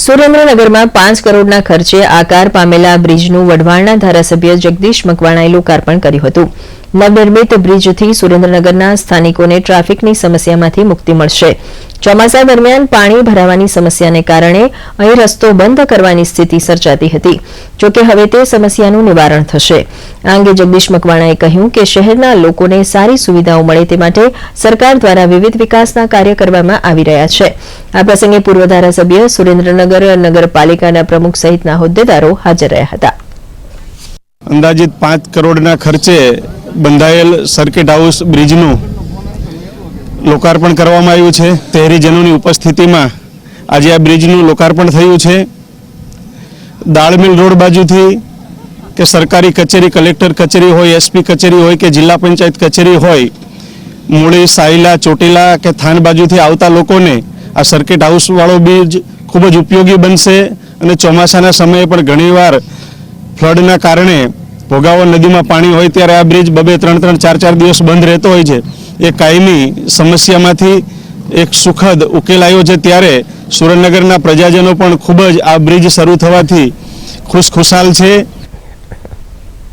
સુરેન્દ્રનગરમાં પાંચ કરોડના ખર્ચે આકાર પામેલા બ્રિજનું વઢવાણના ધારાસભ્ય જગદીશ મકવાણાએ લોકાર્પણ કર્યું હતું. નવનિર્મિત બ્રિજથી સુરેન્દ્રનગરના સ્થાનિકોને ટ્રાફિકની સમસ્યામાંથી મુક્તિ મળશે. ચોમાસા દરમિયાન પાણી ભરાવાની સમસ્યાને કારણે અહીં રસ્તો બંધ કરવાની સ્થિતિ સર્જાતી હતી. જોકે હવે તે સમસ્યાનું નિવારણ થશે. આ અંગે જગદીશ મકવાણાએ કહ્યું કે શહેરના લોકોને સારી સુવિધાઓ મળે તે માટે સરકાર દ્વારા વિવિધ વિકાસના કાર્ય કરવામાં આવી રહ્યા છે. આ પ્રસંગે પૂર્વ ધારાસભ્ય સુરેન્દ્રનગર નગરપાલિકાના પ્રમુખ સહિતના હોદ્દેદારો હાજર રહ્યા હતા. અંદાજિત પાંચ કરોડના ખર્ચે બંધાયેલ સર્કિટ હાઉસ બ્રિજનું લોકાર્પણ કરવામાં આવ્યું છે. શહેરીજનોની ઉપસ્થિતિમાં આજે આ બ્રિજનું લોકાર્પણ થયું છે. દાળમિલ રોડ બાજુથી કે સરકારી કચેરી, કલેક્ટર કચેરી હોય એસપી કચેરી હોય કે જિલ્લા પંચાયત કચેરી હોય, મૂળી, સાયલા, ચોટીલા કે થાન બાજુથી આવતા લોકોને આ સર્કિટ હાઉસવાળો બ્રિજ ખૂબ જ ઉપયોગી બનશે અને ચોમાસાના સમયે પણ ઘણીવાર ફ્લડના કારણે ભોગાવો નદીમાં પાણી હોય ત્યારે આ બ્રિજ બબે ત્રણ ત્રણ ચાર ચાર દિવસ બંધ રહેતો હોય છે. એ કાયમી સમસ્યામાંથી એક સુખદ ઉકેલ આવ્યો છે ત્યારે સુરેન્દ્રનગરના પ્રજાજનો પણ ખૂબ જ આ બ્રિજ શરૂ થવાથી ખુશખુશાલ છે.